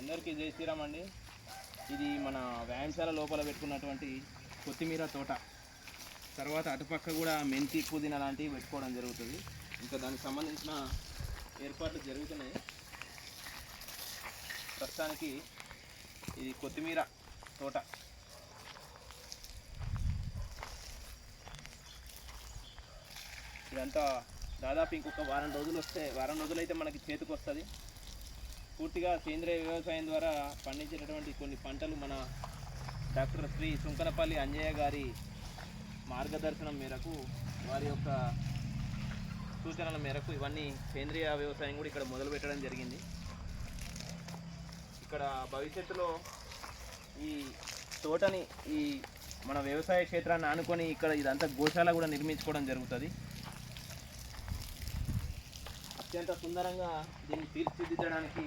అందరికీ జై శ్రీరామ్ అండి. ఇది మన వ్యాయామశాల లోపల పెట్టుకున్నటువంటి కొత్తిమీర తోట. తర్వాత అటుపక్క కూడా మెంతి పుదీనా లాంటివి పెట్టుకోవడం జరుగుతుంది. ఇంకా దానికి సంబంధించిన ఏర్పాట్లు జరుగుతున్నాయి. ప్రస్తుతానికి ఇది కొత్తిమీర తోట. ఇదంతా దాదాపు ఇంకొక వారం రోజులు వస్తే వారం రోజులు అయితే మనకి చేతికి వస్తుంది పూర్తిగా సేంద్రియ వ్యవసాయం ద్వారా పండించేటటువంటి కొన్ని పంటలు మన డాక్టర్ శ్రీ సుంకరపల్లి అంజయ్య గారి మార్గదర్శనం మేరకు వారి యొక్క సూచనల మేరకు ఇవన్నీ సేంద్రియ వ్యవసాయం కూడా ఇక్కడ మొదలు పెట్టడం జరిగింది. ఇక్కడ భవిష్యత్తులో ఈ తోటని ఈ మన వ్యవసాయ క్షేత్రాన్ని ఆనుకొని ఇక్కడ ఇదంతా గోశాల కూడా నిర్మించుకోవడం జరుగుతుంది. అత్యంత సుందరంగా దీన్ని తీర్చిదిద్దడానికి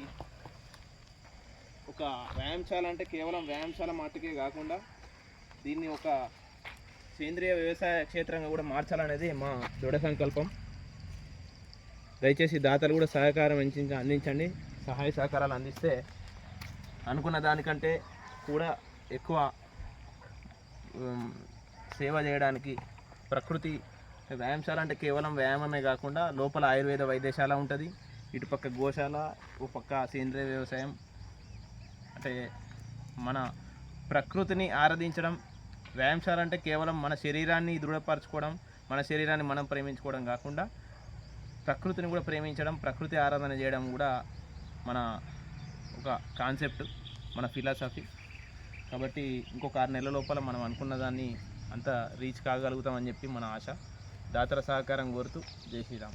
ఒక వ్యాయామశాల అంటే కేవలం వ్యాయామశాల మాటకే కాకుండా దీన్ని ఒక సేంద్రియ వ్యవసాయ క్షేత్రంగా కూడా మార్చాలనేది మా దృఢ సంకల్పం. దయచేసి దాతలు కూడా సహకారం అందించండి. సహాయ సహకారాలు అందిస్తే అనుకున్న దానికంటే కూడా ఎక్కువ సేవ చేయడానికి ప్రకృతి వ్యాయామశాల అంటే కేవలం వ్యాయామమే కాకుండా లోపల ఆయుర్వేద వైద్యశాల ఉంటుంది. ఇటుపక్క గోశాల ఓ పక్క సేంద్రియ వ్యవసాయం. అంటే మన ప్రకృతిని ఆరాధించడం వ్యాయామశాల అంటే కేవలం మన శరీరాన్ని దృఢపరచుకోవడం మన శరీరాన్ని మనం ప్రేమించుకోవడం కాకుండా ప్రకృతిని కూడా ప్రేమించడం ప్రకృతి ఆరాధన చేయడం కూడా మన ఒక కాన్సెప్ట్ మన ఫిలాసఫీ. కాబట్టి ఇంకొక ఆరు నెలల లోపల మనం అనుకున్న దాన్ని అంత రీచ్ కాగలుగుతామని చెప్పి మన ఆశ. దాతల సహకారం కోరుతూ జై శ్రీరామ్.